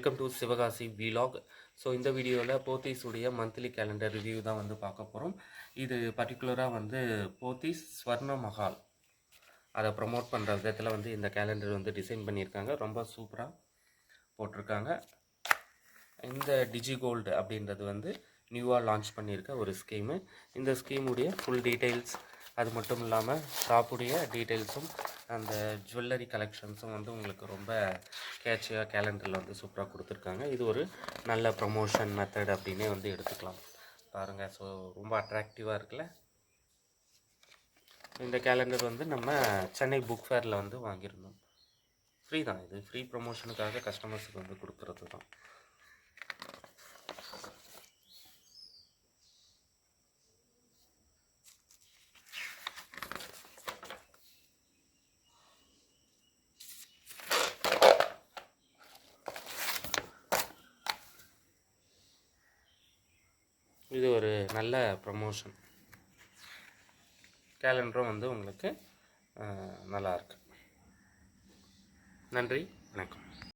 Welcome to Sivakasi vlog so இந்த வீடியோவில் போத்தீஸுடைய monthly calendar review தான் வந்து பார்க்க போகிறோம் இது பர்டிகுலராக வந்து போத்தீஸ் ஸ்வர்ண மஹால் அதை ப்ரமோட் பண்ணுற விதத்தில் வந்து இந்த கேலண்டர் வந்து டிசைன் பண்ணியிருக்காங்க. ரொம்ப சூப்பராக போட்டிருக்காங்க. இந்த டிஜி கோல்டு அப்படின்றது வந்து நியூவாக லான்ச் பண்ணியிருக்க ஒரு ஸ்கீமு இந்த ஸ்கீமுடைய ஃபுல் டீட்டெயில்ஸ் அது மட்டும் இல்லாமல் ஷாப்புடைய டீட்டெயில்ஸும் அந்த ஜுவல்லரி கலெக்ஷன்ஸும் வந்து உங்களுக்கு ரொம்ப கேட்சியாக கேலண்டரில் வந்து சூப்பராக கொடுத்துருக்காங்க. இது ஒரு நல்ல ப்ரமோஷன் மெத்தட் அப்படின்னே வந்து எடுத்துக்கலாம். பாருங்கள் ஸோ ரொம்ப அட்ராக்டிவாக இருக்குல்ல? இந்த கேலண்டர் வந்து நம்ம சென்னை புக் ஃபேரில் வந்து வாங்கியிருந்தோம். ஃப்ரீ தான் இது. ஃப்ரீ ப்ரொமோஷனுக்காக கஸ்டமர்ஸுக்கு வந்து கொடுக்குறது தான். இது ஒரு நல்ல ப்ரமோஷன் கேலண்டரும் வந்து உங்களுக்கு நல்லாயிருக்கு நல்லா நன்றி வணக்கம்.